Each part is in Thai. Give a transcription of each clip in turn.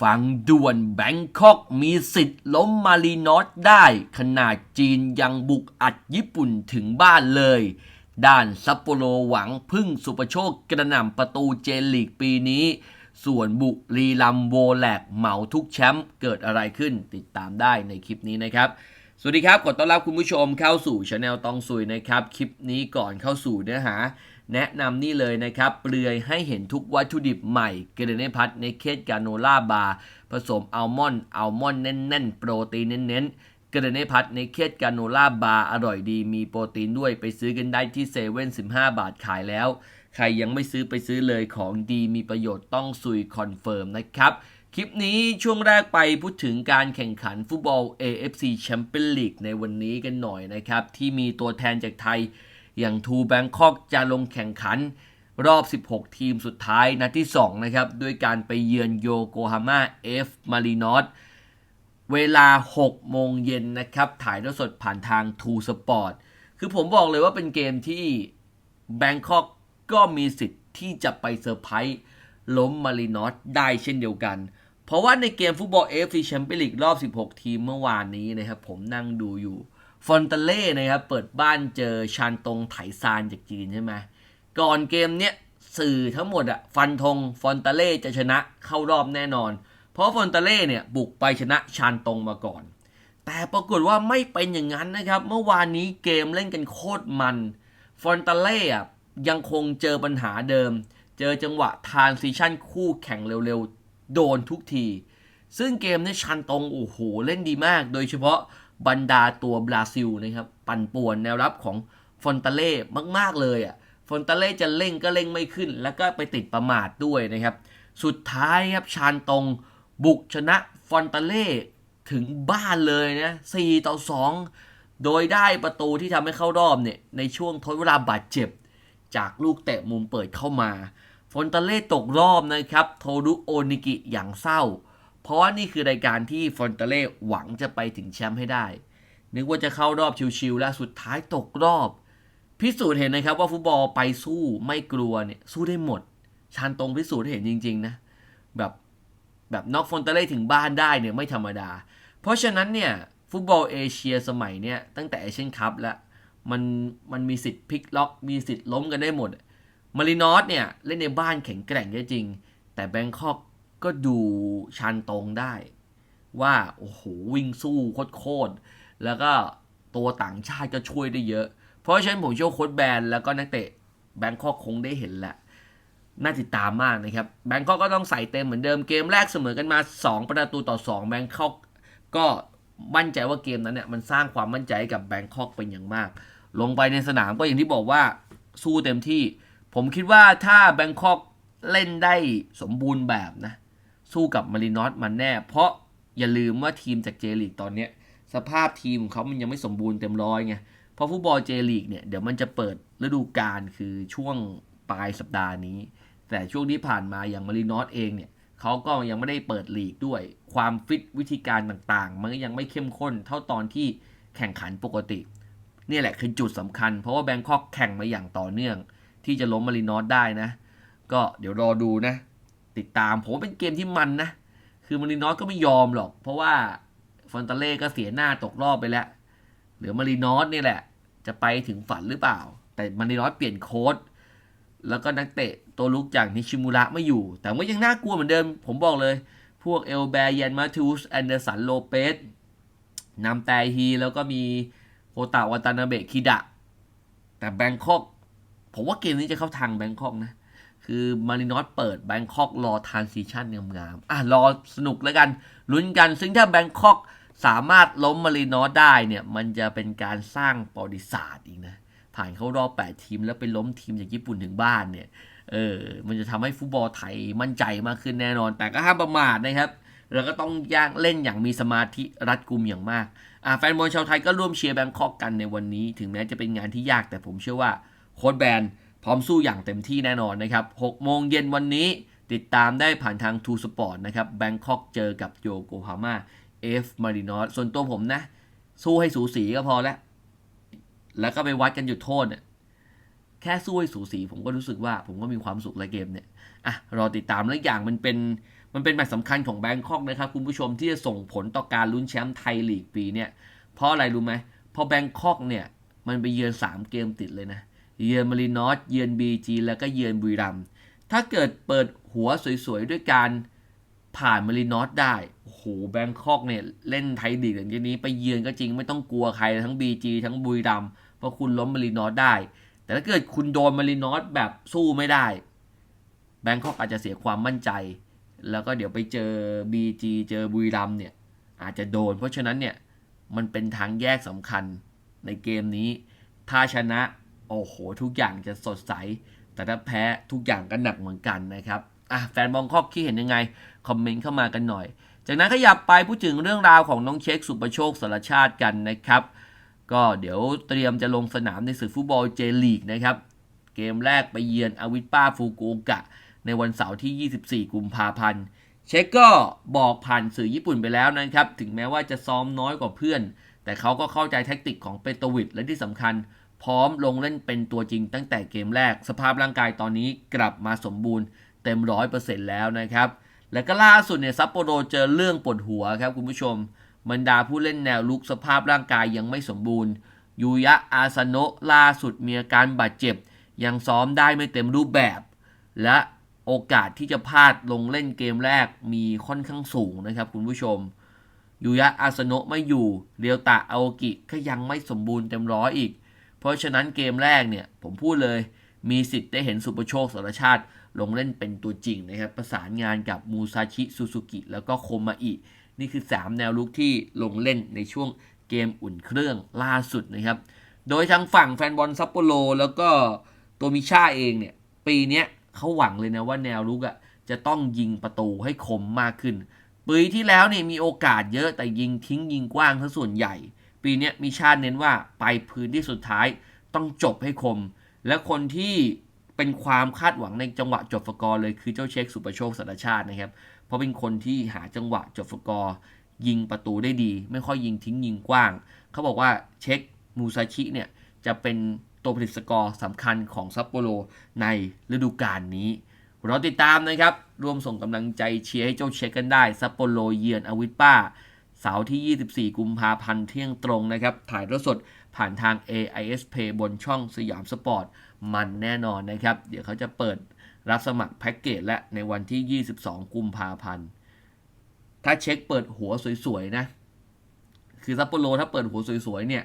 ฟังด่วนแบงคอกมีสิทธิ์ล้มมารีนอสได้ ขนาดจีนยังบุกอัดญี่ปุ่นถึงบ้านเลย ด้านซัปโปโรหวังพึ่งสุปโชคกระหน่ำประตูเจนลีกปีนี้ ส่วนบุรีรัมโวแลกเหมาทุกแชมป์เกิดอะไรขึ้นติดตามได้ในคลิปนี้นะครับ สวัสดีครับ ขอต้อนรับคุณผู้ชมเข้าสู่ช anel ตองซุยนะครับ คลิปนี้ก่อนเข้าสู่เนื้อหา แนะนำนี่เลยนะครับเปลือยให้เห็นทุกวัตถุดิบใหม่ เกเรเนพัทในเคสกาโนล่าบาร์ผสมอัลมอนด์อัลมอนด์แน่นๆ โปรตีนเน้นๆ เกเรเนพัทในเคสกาโนล่าบาร์อร่อยดีมีโปรตีนด้วยไปซื้อกันได้ที่เซเว่น15บาทขายแล้ว ใครยังไม่ซื้อไปซื้อเลยของดีมีประโยชน์ต้องซุยคอนเฟิร์มนะครับคลิปนี้ช่วงแรกไปพูดถึงการแข่งขันฟุตบอล AFC Champions League ในวันนี้กันหน่อยนะครับ ที่มีตัวแทนจากไทย อย่างทูแบงคอกจะลงแข่งขันรอบ 16 ทีมสุดท้ายนัดที่ 2 นะครับ ด้วยการไปเยือนโยโกฮาม่าเอฟมารีนอสเวลา 6 โมงเย็นนะครับ ถ่ายทอดสดผ่านทางทูสปอร์ตคือผมบอกเลยว่าเป็นเกมที่แบงคอกก็มีสิทธิ์ที่จะไปเซอร์ไพรส์ล้มมารีนอสได้เช่นเดียวกัน เพราะว่าในเกมฟุตบอล AFC Champions League รอบ 16 ทีมเมื่อวานนี้นะครับ ผมนั่งดูอยู่ ฟอนตาเล่นะครับเปิดบ้านเจอชานตงไถซานจากจีนใช่ไหมก่อนเกมเนี้ยสื่อทั้งหมดอะฟันธงฟอนตาเล่จะชนะเข้ารอบแน่นอน เพราะฟอนตาเล่เนี่ยบุกไปชนะชานตงมาก่อน แต่ปรากฏว่าไม่เป็นอย่างนั้นนะครับ เมื่อวานนี้เกมเล่นกันโคตรมันฟอนตาเล่อะยังคงเจอปัญหาเดิม เจอจังหวะทานซิชันคู่แข่งเร็วๆ โดนทุกที ซึ่งเกมนี้ชันตรงโอ้โหเล่นดีมาก โดยเฉพาะ บรรดาตัวบราซิลนะครับ ปั่นป่วนแนวรับของฟอนตาเล่มาก ๆ เลยอะฟอนตาเล่จะเล่งก็เล่งไม่ขึ้น แล้วก็ไปติดประมาทด้วยนะครับ สุดท้ายครับชานตรงบุกชนะฟอนตาเล่ถึงบ้านเลยนะ4ต่อ 2 โดยได้ประตูที่ทำให้เข้ารอบเนี่ย ในช่วงทดเวลาบาดเจ็บ จากลูกเตะมุมเปิดเข้ามา ฟอนตาเล่ตกรอบนะครับ โทรุโอนิกิอย่างเศร้า ราะว่านี่คือรายการที่ฟอนเตเล่หวังจะไปถึงแชมป์ให้ได้ นึกว่าจะเข้ารอบชิวๆแล้วสุดท้ายตกรอบ พิสูจน์เห็นนะครับว่าฟุตบอลไปสู้ไม่กลัวเนี่ยสู้ได้หมด ชานตรงพิสูจน์เห็นจริงๆนะแบบแบบน็อกฟอนเตเล่ถึงบ้านได้เนี่ยไม่ธรรมดา เพราะฉะนั้นเนี่ยฟุตบอลเอเชียสมัยเนี่ยตั้งแต่เอเชียนคัพแล้วมันมันมีสิทธิ์พลิกล็อกมีสิทธิ์ล้มกันได้หมด มารินอสเนี่ยเล่นในบ้านแข็งแกร่งก็จริง แต่แบงคอก ก็ดูชันตรงได้ ว่า โอ้โห วิ่งสู้โคตรแล้วก็ตัวต่างชาติก็ช่วยได้เยอะ เพราะฉะนั้นผมเชื่อโค้ชแบนแล้วก็นักเตะแบงคอกคงได้เห็นแหละน่าติดตามมากนะครับแบงคอกก็ต้องใส่เต็มเหมือนเดิมเกมแรกเสมอกันมา 2 ประตูต่อ 2 แบงคอกก็มั่นใจว่าเกมนั้นเนี่ยมันสร้างความมั่นใจให้กับแบงคอกเป็นอย่างมาก ลงไปในสนามก็อย่างที่บอกว่าสู้เต็มที่ ผมคิดว่าถ้าแบงคอกเล่นได้สมบูรณ์แบบนะ สู้กับมารินอสมันแน่ เพราะอย่าลืมว่าทีมจากเจลีกตอนเนี้ยสภาพทีมของเขามันยังไม่สมบูรณ์เต็มร้อยไง เพราะฟุตบอลเจลีกเนี่ยเดี๋ยวมันจะเปิดฤดูกาลคือช่วงปลายสัปดาห์นี้ แต่ช่วงที่ผ่านมาอย่างมารินอสเองเนี่ยเขาก็ยังไม่ได้เปิดลีกด้วย ความฟิตวิธีการต่างๆ มันก็ยังไม่เข้มข้นเท่าตอนที่แข่งขันปกติ นี่แหละคือจุดสำคัญ เพราะว่าแบงคอกแข่งมาอย่างต่อเนื่อง ที่จะล้มมารินอสได้นะ ก็เดี๋ยวรอดูนะ ติดตามผมว่าเป็นเกมที่มันนะ คือมารินอสก็ไม่ยอมหรอก เพราะว่าฟอนตาเล่ก็เสียหน้าตกรอบไปแล้ว เหลือมารินอสนี่แหละ จะไปถึงฝันหรือเปล่า แต่มารินอสเปลี่ยนโค้ดแล้วก็นักเตะตัวลุกอย่างนิชิมุระไม่อยู่ แต่ก็ยังน่ากลัวเหมือนเดิม ผมบอกเลย พวกเอลแบร์ยันมาทูสแอนเดอร์สันโลเปสนำแตฮีแล้วก็มีโคตาวาตานาเบะคิดะ แต่แบงคอก ผมว่าเกมนี้จะเข้าทางแบงคอกนะ คือมารินอสเปิดแบงคอกรอทานซีชั่นงามๆอะรอสนุกแล้วกันลุ้นกัน ซึ่งถ้าแบงคอกสามารถล้มมารินอสได้เนี่ยมันจะเป็นการสร้างประวัติศาสตร์อีกนะผ่านเข้ารอบ 8 ทีมแล้วไปล้มทีมจากญี่ปุ่นถึงบ้านเนี่ยเออมันจะทำให้ฟุตบอลไทยมั่นใจมากขึ้นแน่นอน แต่ก็ห้ามประมาทนะครับเราก็ต้องย่างเล่นอย่างมีสมาธิรัดกุมอย่างมากอ่าแฟนบอลชาวไทยก็ร่วมเชียร์แบงคอกกันในวันนี้ ถึงแม้จะเป็นงานที่ยากแต่ผมเชื่อว่าโค้ชแบน พร้อมสู้อย่างเต็มที่แน่นอนนะครับ6โมงเย็นวันนี้ติดตามได้ผ่านทางทูสปอร์ตนะครับแบงคอกเจอกับโยโกฮาม่าเอฟมารินอสส่วนตัวผมนะ สู้ให้สูสีก็พอแล้ว แล้วก็ไปวัดกันหยุดโทษเนี่ยแค่สู้ให้สูสีผมก็รู้สึกว่าผมก็มีความสุขในเกมเนี่ยอะรอติดตามแล้วอย่างมันเป็นมันเป็นแมตช์สำคัญของแบงคอกนะครับ คุณผู้ชมที่จะส่งผลต่อการลุ้นแชมป์ไทยลีกปีเนี่ยเพราะอะไรรู้ไหมเพราะแบงคอกเนี่ย มันไปเยือน 3 เกมติดเลยนะ เยือนมารีนอสเยือนบีจีแล้วก็เยือนบุรีรัมย์ถ้าเกิดเปิดหัวสวยๆ ด้วยการผ่านมารีนอสได้ โอ้โห แบงคอกเนี่ยเล่นไทยลีกอย่างนี้ไปเยือนก็จริงไม่ต้องกลัวใครทั้ง BG ทั้งบุรีรัมย์เพราะคุณล้มมารีนอสได้ แต่ถ้าเกิดคุณโดนมารีนอสแบบสู้ไม่ได้ แบงคอกอาจจะเสียความมั่นใจ แล้วก็เดี๋ยวไปเจอ BG เจอบุรีรัมย์เนี่ยอาจจะโดน เพราะฉะนั้นเนี่ยมันเป็นทางแยกสำคัญในเกมนี้ ถ้าชนะ โอ้โห ทุกอย่างจะสดใส แต่ถ้าแพ้ทุกอย่างก็หนักเหมือนกันนะครับอะแฟนบอลคอกคิดเห็นยังไง คอมเมนต์เข้ามากันหน่อย จากนั้นขยับไปพูดถึงเรื่องราวของน้องเช็คสุประโชคสารชาติกันนะครับ ก็เดี๋ยวเตรียมจะลงสนามในศึกฟุตบอลเจลีกนะครับ เกมแรกไปเยือนอาวิสป้าฟูกุโอกะ ในวันเสาร์ที่ 24 กุมภาพันธ์เช็คก็บอกผ่านสื่อญี่ปุ่นไปแล้วนะครับ ถึงแม้ว่าจะซ้อมน้อยกว่าเพื่อน แต่เขาก็เข้าใจแท็กติกของเปโตวิดและที่สำคัญ พร้อมลงเล่นเป็นตัวจริงตั้งแต่เกมแรก สภาพร่างกายตอนนี้กลับมาสมบูรณ์เต็มร้อยเปอร์เซ็นต์แล้วนะครับ และก็ล่าสุดเนี่ยซัปโปโรเจอเรื่องปวดหัวครับคุณผู้ชมบรรดาผู้เล่นแนวลุกสภาพร่างกายยังไม่สมบูรณ์ยูยะอาซโนะล่าสุดมีอาการบาดเจ็บ ยังซ้อมได้ไม่เต็มรูปแบบ และโอกาสที่จะพลาดลงเล่นเกมแรกมีค่อนข้างสูงนะครับคุณผู้ชมยูยะอาสโนะไม่อยู่เรียวตะอาโอกิก็ยังไม่สมบูรณ์เต็มร้อยอีก เพราะฉะนั้นเกมแรกเนี่ยผมพูดเลยมีสิทธิ์ได้เห็นสุประโชคสารชาติลงเล่นเป็นตัวจริงนะครับประสานงานกับมูซาชิซูซูกิแล้วก็โคมาอินี่คือ 3 แนวลุกที่ลงเล่นในช่วงเกมอุ่นเครื่องล่าสุดนะครับ โดยทางฝั่งแฟนบอลซัปโปโรแล้วก็ตัวมิชาเองเนี่ย ปีนี้เขาหวังเลยนะว่าแนวลุกอะ่ะจะต้องยิงประตูให้คมมากขึ้น ปีที่แล้วเนี่ยมีโอกาสเยอะแต่ยิงทิ้งยิงกว้างทั้งส่วนใหญ่ ปีนี้มิชาติเน้นว่าไปพื้นที่สุดท้ายต้องจบให้คม และคนที่เป็นความคาดหวังในจังหวะจบสกอร์เลยคือเจ้าเช็คสุประโชคสารชาตินะครับ เพราะเป็นคนที่หาจังหวะจบสกอร์ยิงประตูได้ดี ไม่ค่อยยิงทิ้งยิงกว้าง เขาบอกว่าเช็คมูซาชิเนี่ยจะเป็นตัวผลิตสกอร์สำคัญของซัปโปโรในฤดูกาลนี้เราติดตามนะครับร่วมส่งกำลังใจเชียร์ให้เจ้าเช็คกันได้ซัปโปโรเยือนอวิป้า เสาร์ที่ 24 กุมภาพันธ์เที่ยงตรงนะครับ ถ่ายทอดสดผ่านทาง AIS Pay บนช่องสยามสปอร์ต มันแน่นอนนะครับ เดี๋ยวเขาจะเปิดรับสมัครแพ็กเกจและในวันที่ 22 กุมภาพันธ์ ถ้าเช็คเปิดหัวสวยๆนะ คือซัปโปโรถ้าเปิดหัวสวยๆเนี่ย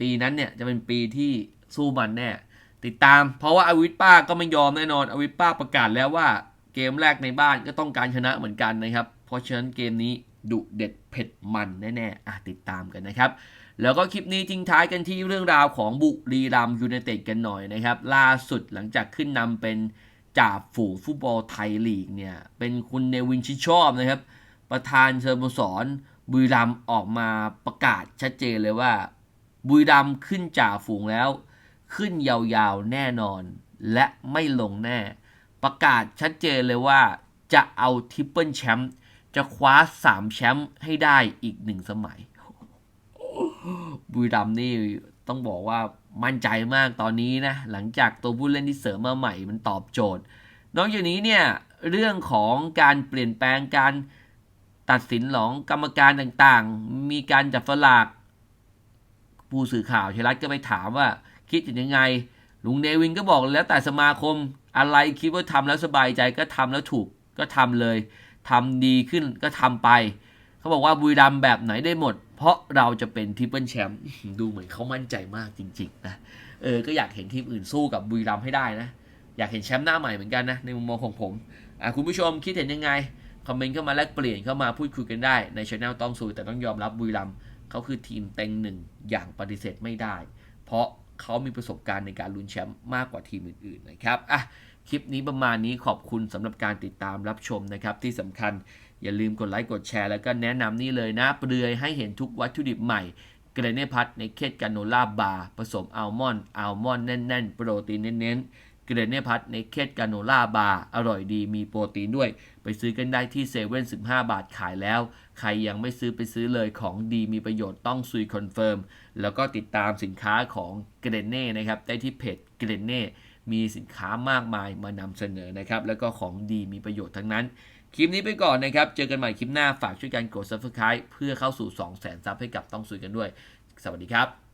ปีนั้นเนี่ยจะเป็นปีที่สู้มันแน่ ติดตาม เพราะว่าอวิสป้าก็ไม่ยอมแน่นอนอวิสป้าประกาศแล้วว่าเกมแรกในบ้านก็ต้องการชนะเหมือนกันนะครับ เพราะฉะนั้นเกมนี้ ดุเด็ดเผ็ดมันแน่ๆอะติดตามกันนะครับ แล้วก็คลิปนี้ทิ้งท้ายกันที่เรื่องราวของบุรีรัมยูไนเต็ดกันหน่อยนะครับ ล่าสุดหลังจากขึ้นนำเป็นจ่าฝูงฟุตบอลไทยลีกเนี่ย เป็นคุณเนวินชิชอบนะครับ ประธานสโมสรบุรีรัมออกมาประกาศชัดเจนเลยว่า บุรีรัมขึ้นจ่าฝูงแล้ว ขึ้นยาวๆแน่นอน และไม่ลงแน่ ประกาศชัดเจนเลยว่าจะเอาทริปเปิลแชมป์ จะคว้า3แชมป์ให้ได้อีกหนึ่งสมัย บุรีรัมนี่ต้องบอกว่ามั่นใจมากตอนนี้นะ หลังจากตัวผู้เล่นที่เสริมมาใหม่มันตอบโจทย์ นอกจากนี้เนี่ย เรื่องของการเปลี่ยนแปลงการตัดสินของกรรมการต่างๆ มีการจับสลากผู้สื่อข่าวชรัฐก็ไปถามว่าคิดยังไง ลุงเนวินก็บอกแล้วแต่สมาคมอะไรคิดว่าทำแล้วสบายใจก็ทำแล้วถูกก็ทำเลย ทำดีขึ้นก็ทำไป เขาบอกว่าบุรีรัมแบบไหนได้หมด เพราะเราจะเป็นทริปเปิลแชมป์ดูเหมือนเขามั่นใจมากจริงๆนะเออก็อยากเห็นทีมอื่นสู้กับบุรีรัมให้ได้นะอยากเห็นแชมป์หน้าใหม่เหมือนกันนะในมุมมองของผมอะคุณผู้ชมคิดเห็นยังไงคอมเมนต์เข้ามาแลกเปลี่ยนเข้ามาพูดคุยกันได้ในช anel ต้องสู้แต่ต้องยอมรับบุรีรัมเขาคือทีมเต็งหนึ่งอย่างปฏิเสธไม่ได้ เพราะเขามีประสบการณ์ในการลุ้นแชมป์มากกว่าทีมอื่นๆนะครับอะ คลิปนี้ประมาณนี้ขอบคุณสำหรับการติดตามรับชมนะครับ ที่สำคัญอย่าลืมกดไลค์กดแชร์แล้วก็แนะนำนี่เลยนะเปลือยให้เห็นทุกวัตถุดิบใหม่เกรเน่พัทในเคสกาโนล่าบาร์ผสมอัลมอนด์อัลมอนด์แน่นๆ โปรตีนเน้นๆเกรเน่พัทในเคสกาโนล่าบาร์อร่อยดีมีโปรตีนด้วย ไปซื้อกันได้ที่เซเว่น15บาทขายแล้ว ใครยังไม่ซื้อไปซื้อเลยของดีมีประโยชน์ต้องซุยคอนเฟิร์มแล้วก็ติดตามสินค้าของเกรเน่นะครับได้ที่เพจเกรเน่ มีสินค้ามากมายมานำเสนอนะครับ แล้วก็ของดีมีประโยชน์ทั้งนั้น คลิปนี้ไปก่อนนะครับ เจอกันใหม่คลิปหน้าฝากช่วยกันกด subscribe เพื่อเข้าสู่ 2 0 0 0 0 0ซับให้กับต้องซุยกันด้วย สวัสดีครับ